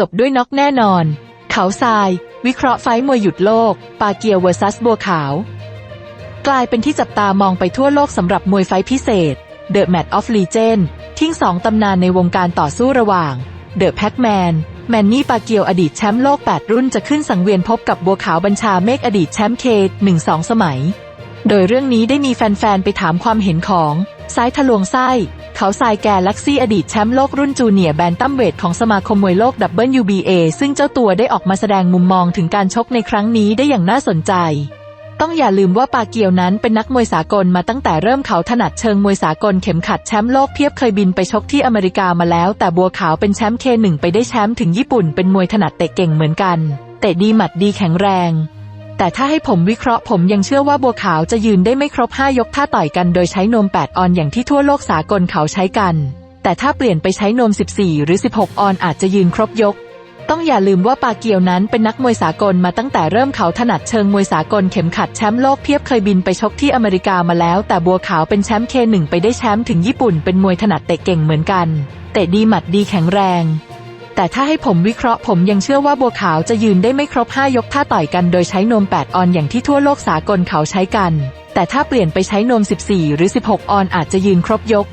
จบด้วยน็อกแน่นอน เขาทราย วิเคราะห์ไฟมวยหยุดโลก ปาเกียวเวอร์ซัสบัวขาว กลายเป็นที่จับตามองไปทั่วโลกสำหรับมวยไฟพิเศษ The Match of Legend ทิ้งสองตำนานในวงการต่อสู้ระหว่าง The Pac-Man แมนนี่ปาเกียวอดีตแชมป์โลก 8 รุ่นจะขึ้นสังเวียนพบกับบัวขาวบัญชาเมฆอดีตแชมป์เคหนึ่งสองสมัย โดยเรื่องนี้ได้มีแฟนๆ ไปถามความเห็นของซ้ายทะลวงไส้ เขาทรายแกล็กซี่อดีตแชมป์โลกรุ่นจูเนียร์แบนตัมเวทของสมาคมมวยโลก WBA ซึ่งเจ้าตัวได้ออกมาแสดงมุมมองถึงการชกในครั้งนี้ได้อย่างน่าสนใจ ต้องอย่าลืมว่าปาเกียวนั้นเป็นนักมวยสากลมาตั้งแต่เริ่มเขาถนัดเชิงมวยสากลเข็มขัดแชมป์โลกเพียบเคยบินไปชกที่อเมริกามาแล้ว แต่บัวขาวเป็นแชมป์เคหนึ่งไปได้แชมป์ถึงญี่ปุ่นเป็นมวยถนัดเตะเก่งเหมือนกัน เตะดีหมัดดีแข็งแรง แต่ถ้าให้ผมวิเคราะห์ผมยังเชื่อว่าบัวขาวจะยืนได้ไม่ครบ 5 ยกถ้าต่อยกันโดยใช้นม 8 ออนอย่างที่ทั่วโลกสากลเขาใช้กัน แต่ถ้าเปลี่ยนไปใช้นม 14 หรือ 16 ออนอาจจะยืนครบยก ต้องอย่าลืมว่าปาเกียวนั้นเป็นนักมวยสากลมาตั้งแต่เริ่มเขาถนัดเชิงมวยสากลเข็มขัดแชมป์โลกเพียบเคยบินไปชกที่อเมริกามาแล้ว แต่บัวขาวเป็นแชมป์เคหนึ่งไปได้แชมป์ถึงญี่ปุ่นเป็นมวยถนัดเตะเก่งเหมือนกัน เตะดีหมัดดีแข็งแรง แต่ถ้าให้ผมวิเคราะห์ผมยังเชื่อว่าบัวขาวจะยืนได้ไม่ครบ 5 ยกถ้าต่อยกันโดยใช้นม8 ออนอย่างที่ทั่วโลกสากลเขาใช้กัน แต่ถ้าเปลี่ยนไปใช้นม14 หรือ 16 ออนอาจจะยืนครบยก